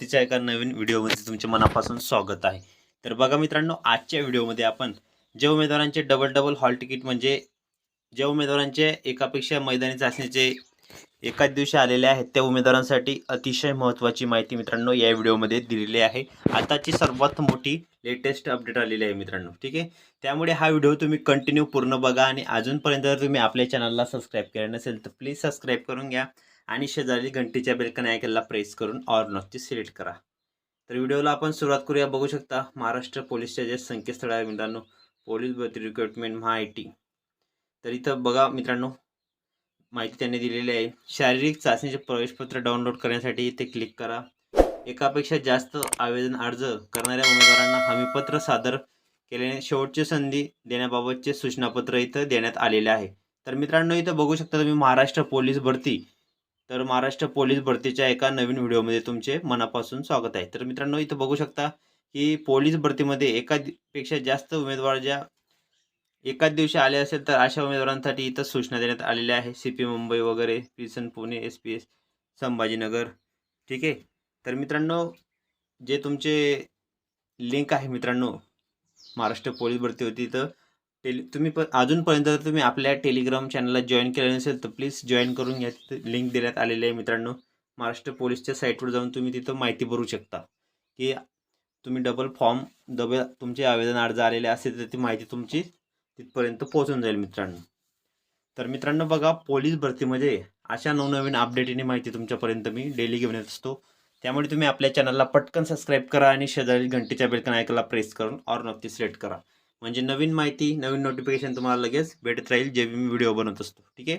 तिच्या एका नवीन व्हिडिओमध्ये तुमचे मनापासून स्वागत आहे. तर बघा मित्रांनो आजच्या व्हिडिओमध्ये आपण ज्या उमेदवारांचे डबल डबल हॉल तिकीट म्हणजे ज्या उमेदवारांचे एकापेक्षा मैदानी चाचणीचे एकाच दिवशी आलेले आहेत त्या उमेदवारांसाठी अतिशय महत्त्वाची माहिती मित्रांनो या व्हिडिओमध्ये दिलेली आहे. आताची सर्वात मोठी लेटेस्ट अपडेट आलेली आहे मित्रांनो ठीक आहे? त्यामुळे हा व्हिडिओ तुम्ही कंटिन्यू पूर्ण बघा आणि अजूनपर्यंत जर तुम्ही आपल्या चॅनलला सबस्क्राईब केलं नसेल तर प्लीज सबस्क्राईब करून घ्या. आणि शेजारी घंटीच्या बेलकन आयकनला प्रेस करून ऑर नॉटची सिलेक्ट करा. तर व्हिडिओला आपण सुरुवात करूया. बघू शकता महाराष्ट्र पोलीसच्या जे संकेतस्थळ आहे मित्रांनो. पोलीस भरती रिक्रुटमेंट महाआयटी. तर इथं बघा मित्रांनो माहिती त्यांनी दिलेली आहे. शारीरिक चाचणीचे प्रवेशपत्र डाउनलोड करण्यासाठी इथे क्लिक करा. एकापेक्षा जास्त आवेदन अर्ज करणाऱ्या उमेदवारांना हमीपत्र सादर केल्याने शेवटची संधी देण्याबाबतचे सूचनापत्र इथं देण्यात आलेले आहे. तर मित्रांनो इथं बघू शकता तुम्ही महाराष्ट्र पोलीस भरती तर महाराष्ट्र पोलीस भरतीच्या एका नवीन व्हिडिओमध्ये तुमचे मनापासून स्वागत आहे. तर मित्रांनो इथं बघू शकता की पोलीस भरतीमध्ये एका पेक्षा जास्त उमेदवार ज्या एकाच दिवशी आले असेल तर अशा उमेदवारांसाठी इथं सूचना देण्यात आलेल्या आहे. सी पी मुंबई वगैरे पिसन Pune S P S Sambhajinagar. ठीक आहे? तर मित्रांनो जे तुमचे लिंक आहे मित्रांनो महाराष्ट्र पोलीस भरती होती तर टेली तुम्ही पण अजूनपर्यंत जर तुम्ही आपल्या टेलिग्राम चॅनलला जॉईन केलं नसेल तर प्लीज जॉईन करून घ्या. लिंक देण्यात आलेली आहे मित्रांनो. महाराष्ट्र पोलीसच्या साईटवर जाऊन तुम्ही तिथं माहिती भरू शकता. की तुम्ही डबल फॉर्म डबल तुमचे आवेदन अर्ज आलेले असेल तर ती माहिती तुमची तिथपर्यंत पोहोचून जाईल मित्रांनो. तर मित्रांनो बघा पोलीस भरतीमध्ये अशा नवनवीन अपडेटीने माहिती तुमच्यापर्यंत मी डेली घेऊन येत असतो. त्यामुळे तुम्ही आपल्या चॅनलला पटकन सबस्क्राईब करा आणि शेजारी घंटीच्या बेलकन ऐकायला प्रेस करून और नक्की सिलेक्ट करा. म्हणजे नवीन माहिती नवीन नोटिफिकेशन तुम्हाला लगेच भेटत राहील जे मी व्हिडिओ बनवत असतो. ठीक आहे?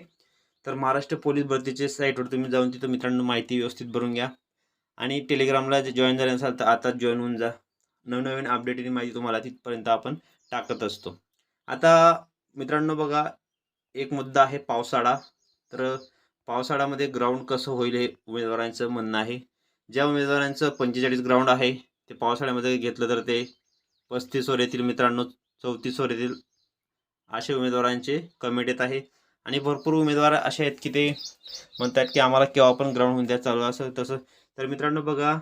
तर महाराष्ट्र पोलीस भरतीच्या साईटवर तुम्ही जाऊन तिथं मित्रांनो माहिती व्यवस्थित भरून घ्या. आणि टेलिग्रामला जे जॉईन झाले असाल तर आताच जॉईन होऊन जा. नवनवीन अपडेटची माहिती तुम्हाला तिथपर्यंत आपण टाकत असतो. आता मित्रांनो बघा एक मुद्दा आहे पावसाळा. तर पावसाळ्यामध्ये ग्राउंड कसं होईल हे उमेदवारांचं म्हणणं आहे. ज्या उमेदवारांचं पंचेचाळीस ग्राउंड आहे ते पावसाळ्यामध्ये घेतलं तर ते पस्तीसवर येतील मित्रांनो. चौतीस येतील असे उमेदवारांचे कमेंट येत आहे. आणि भरपूर उमेदवार असे आहेत की ते म्हणतात की आम्हाला केव्हा पण ग्राउंड होऊन द्या चालू असं तसं. तर मित्रांनो बघा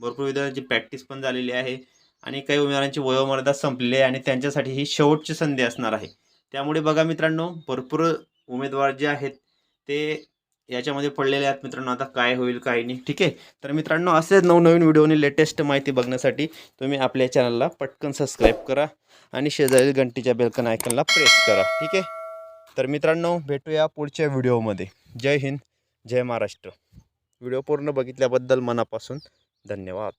भरपूर उमेदवारांची प्रॅक्टिस पण झालेली आहे. आणि काही उमेदवारांची वयोमर्यादा संपलेली आहे आणि त्यांच्यासाठी ही शेवटची संधी असणार आहे. त्यामुळे बघा मित्रांनो भरपूर उमेदवार जे आहेत ते याच्यामध्ये पडलेले आहेत मित्रांनो. आता काय होईल काय नाही. ठीक आहे? तर मित्रांनो असेच नवनवीन व्हिडिओनी लेटेस्ट माहिती बघण्यासाठी तुम्ही आपल्या चॅनलला पटकन सबस्क्राईब करा आणि शेजारी घंटीच्या बेलकन आयकनला प्रेस करा. ठीक आहे? तर मित्रांनो भेटूया पुढच्या व्हिडिओमध्ये. जय हिंद जय महाराष्ट्र. व्हिडिओ पूर्ण बघितल्याबद्दल मनापासून धन्यवाद.